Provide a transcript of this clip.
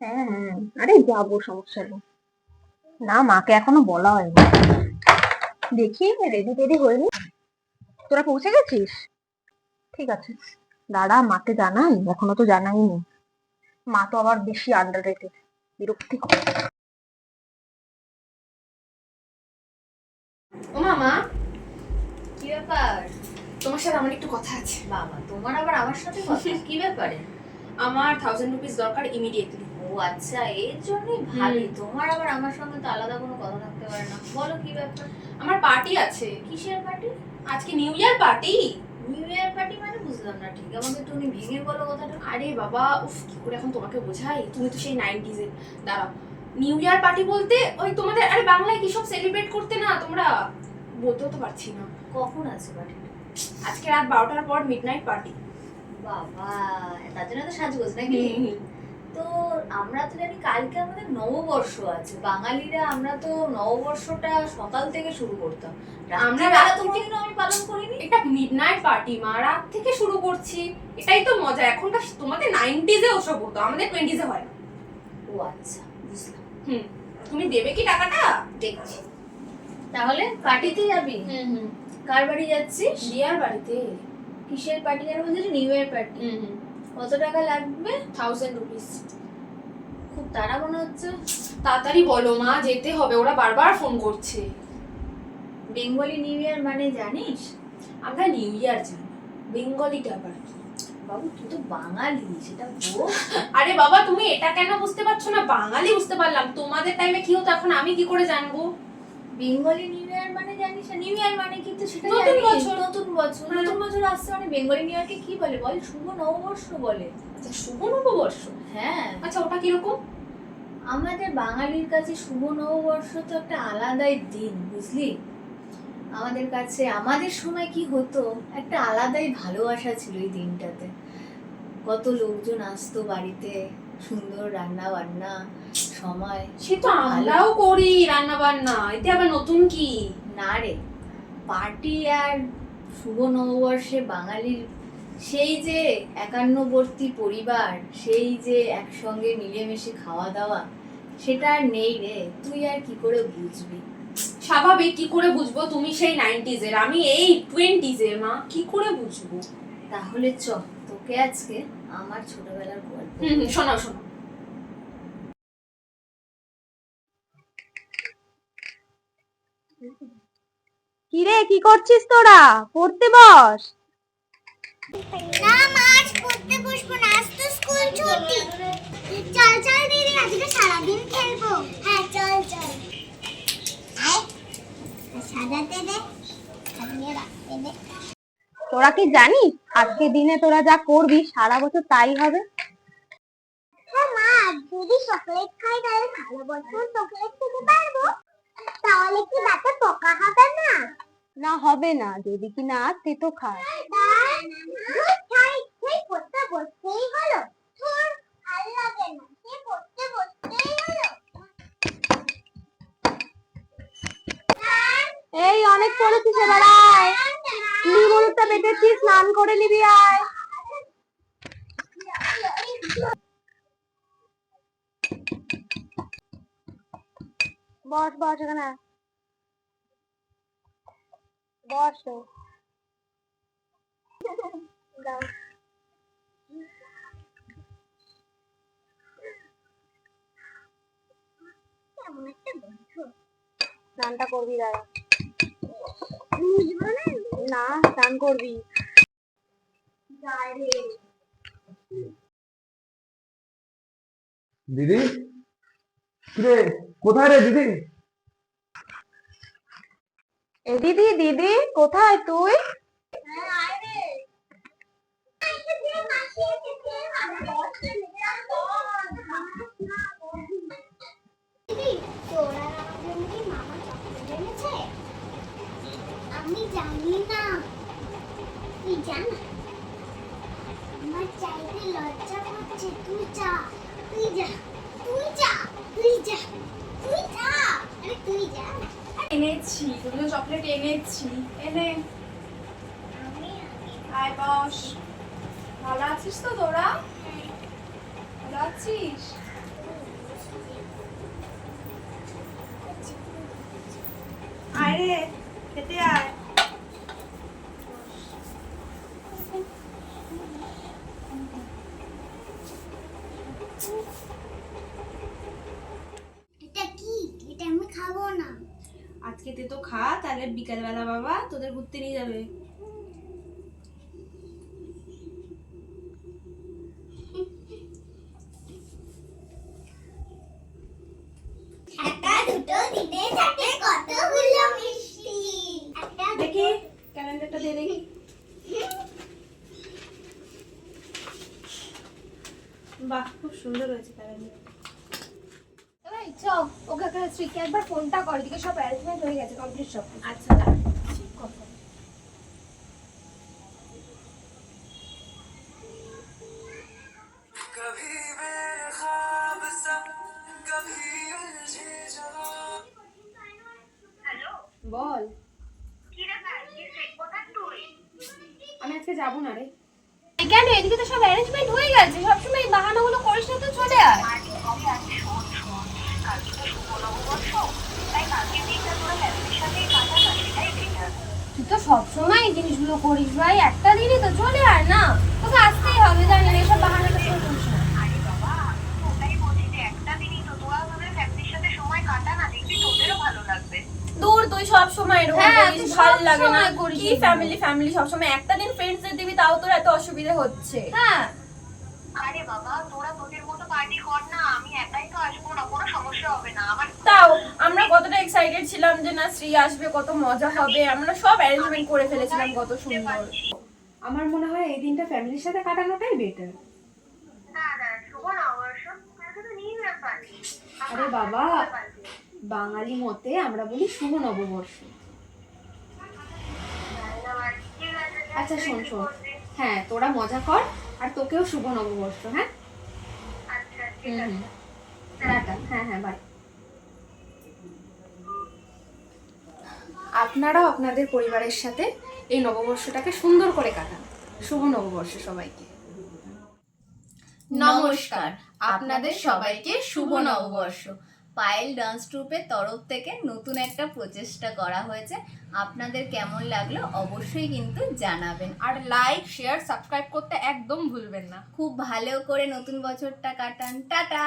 হ্যাঁ হ্যাঁ আরে যাব সমস্যা নেই। না মাকে এখনও বলা হয়নি। দেখি রেডি টেডি হয়নি। তোরা পৌঁছে গেছিস? ঠিক আছে। দাঁড়া মাকে জানাই। এখনও তো জানাইনি। মা তো আবার বেশি আন্ডার রেটেড বিরক্তি করে। ও মামা কি ব্যাপার? তোমার সাথে আমার একটু কথা আছে। বাবা তোমার আবার আমার সাথে কথা? কি ব্যাপারে? আমার থাউজেন্ড রুপিস দরকার ইমিডিয়েটলি ও আচ্ছা এর জন্যই ভাবি তোমার আবার আমার সঙ্গে তো আলাদা কোনো কথা থাকতে পারে না। বলো কি ব্যাপার? আমার পার্টি আছে। কিসের পার্টি আজকে new year party new year party মানে বুঝলাম না ঠিক। আমাকে তুমি ভেঙে বলো কথাটা। আরে বাবা উফ কি করে এখন তোমাকে বোঝাই? তুমি তো সেই নাইনটিজ এর। দাঁড়াও। নিউ ইয়ার পার্টি বলতে ওই তোমাদের আরে বাংলায় কি সব সেলিব্রেট করতে না তোমরা বলতেও তো পারছি না। কখন আছে পার্টিটা আজকে রাত বারোটার পর মিড নাইট পার্টি বাবা। তার জন্য তো সাজগোজ নাকি? তো আমরা তো জানি কালকে আমাদের নববর্ষ আছে। বাঙালিরা আমরা তো নববর্ষটা সকাল থেকে শুরু করতাম। আমরা রাত রাত কোনোদিনও আমি পালন করিনি। এটা মিড নাইট পার্টি মা। রাত থেকে শুরু করছি। এটাই তো মজা। এখনকার তোমাদের নাইনটিজে ওসব হতো। আমাদের টোয়েন্টিজে হয় না। ও আচ্ছা বুঝলাম। হুম। তুমি দেবে কি টাকাটা? দেখছি। তাহলে পার্টিতে যাবি? হুম হুম। কার বাড়ি যাচ্ছিস? রিয়ার বাড়িতে। কিসের পার্টি যেন বলছিস নিউ ইয়ার পার্টি হুম হুম। কত টাকা লাগবে? থাউজেন্ড রুপিস খুব তাড়া মনে হচ্ছে। তাড়াতাড়ি বলো, মা, যেতে হবে। ওরা বারবার ফোন করছে। বেঙ্গলি নিউ ইয়ার মানে জানিস? আমরা নিউ ইয়ার জানি। বেঙ্গলিটা আবার কি? বাবু, তুই তো বাঙালি, সেটা বোঝ আরে বাবা, তুমি এটা কেন বুঝতে পারছ না? বাঙালি বুঝতে পারলাম। তোমাদের টাইমে কি হতো? এখন আমি কি করে জানব? বেঙ্গলি নিউ ইয়ার মানে জানিস না নিউ ইয়ার মানে কি তো সেটা নতুন বছর। নতুন বছর হ্যাঁ। নতুন বছর আসছে মানে বেঙ্গলি নিউ ইয়ারকে কি বলে? বল শুভ নববর্ষ বলে। আচ্ছা শুভ নববর্ষ? হ্যাঁ। আচ্ছা ওটা কীরকম? আমাদের বাঙালির কাছে শুভ নববর্ষ তো একটা আলাদাই দিন বুঝলি? আমাদের কাছে আমাদের সময় কি হতো? একটা আলাদাই ভালোবাসা ছিল এই দিনটাতে। কত লোকজন আসতো বাড়িতে সুন্দর রান্না বান্না সময় সে তো আমরাও করি রান্না বান্না এতে আবার নতুন কি? না রে পার্টি আর শুভ নববর্ষে বাঙালির সেই যে একান্নবর্তী পরিবার সেই যে একসঙ্গে মিলেমিশে খাওয়া দাওয়া সেটা আর নেই রে তুই আর কি করে বুঝবি? স্বাভাবিক কি করে বুঝব? তুমি সেই নাইনটিজ এর আমি এই টোয়েন্টিজ এর মা কি করে বুঝব? তাহলে চ তোকে আজকে আমার ছোটবেলার গল্প। হুম হুম শোনাও শোনাও। কিরে কি করছিস তোরা? পড়তে বস। না মা আজ পড়তে বসবো না। আজ তো স্কুল ছুটি। চল চল দিদি আজকে সারাদিন খেলব। হ্যাঁ চল চল। সাজাতে দে সাজিয়ে রাখতে দে। তোরা কি জানিস? আজকে দিনে তোরা যা করবি সারা বছর তাই হবে? হ্যাঁ মা যদি চকলেট খাই তাহলে সারা বছর চকলেট খেতে পারব। তাহলে কি দাঁতে পোকা হবে না? না হবে না যদি কি না তেতো খায় তাই সেই পড়তে বসতেই হলো তোর ভালো লাগে না সে পড়তে বসতেই হলো এই অনেক পড়েছিস এবার আয় বেটেছিস স্নান করে নিবি আয়? বস বস এখানে। বস স্নানটা করবি বুঝব না না স্নান করবি দিদি? কিরে কোথায় রে দিদি? এ দিদি দিদি কোথায় তুই? তুই যা আমার চকলেট এনেছি, এনে। আয় বস, ভালো আছিস তো তোরা? ভালো আছিস? আরে খেতে আয়। তাহলে বিকালবেলা বাবা তোদের ঘুরতে নিয়ে যাবে। দেখি ক্যালেন্ডারটা দিয়ে দেখি। বাহ খুব সুন্দর হয়েছে ক্যালেন্ডার। এই চল ওকে একবার ফোনটা কর এদিকে সব অ্যারেঞ্জমেন্ট হয়ে গেছে কমপ্লিট সব আচ্ছা বল। আমি আজকে যাব না রে। কেন? এদিকে তো সব অ্যারেঞ্জমেন্ট হয়ে গেছে সবসময় বাহানাগুলো করিস না তো চলে আয়। তুই তো সবসময় এই জিনিসগুলো করিস ভাই। একটা দিনই তো চলে আয় না তোকে আসতেই হবে জানি না এসব করে করিস না দূর তুই সব সময় এরকম হ্যাঁ, করিস তুই লাগে না। কি ফ্যামিলি ফ্যামিলি সব সময় একটা দিন ফ্রেন্ডসদের দিবি তাও তোর এত অসুবিধা হচ্ছে। হ্যাঁ। আরে বাবা তোরা তোদের মতো পার্টি কর না আমি একাই তো আসব। তাও আমরা কতটা এক্সাইটেড ছিলাম যে না শ্রী আসবে কত মজা হবে। আমরা সব অ্যারেঞ্জমেন্ট করে ফেলেছিলাম কত সুন্দর আমার মনে হয় এই দিনটা ফ্যামিলির সাথে কাটানোটাই বেটার আরে বাবা বাঙালি মতে আমরা বলি শুভ নববর্ষ। আচ্ছা শোন শোন। হ্যাঁ তোরা মজা কর আর তোকেও শুভ নববর্ষ হ্যাঁ? আচ্ছা হুম হ্যাঁ হ্যাঁ বাই আপনারাও আপনাদের পরিবারের সাথে এই নববর্ষটাকে সুন্দর করে কাটান। শুভ নববর্ষ সবাইকে। নমস্কার। আপনাদের সবাইকে শুভ নববর্ষ। পায়েল ডান্স ট্রুপের তরফ থেকে নতুন একটা প্রচেষ্টা করা হয়েছে। আপনাদের কেমন লাগল অবশ্যই কিন্তু জানাবেন। আর লাইক শেয়ার সাবস্ক্রাইব করতে একদম ভুলবেন না। খুব ভালো করে নতুন বছরটা কাটান। টাটা!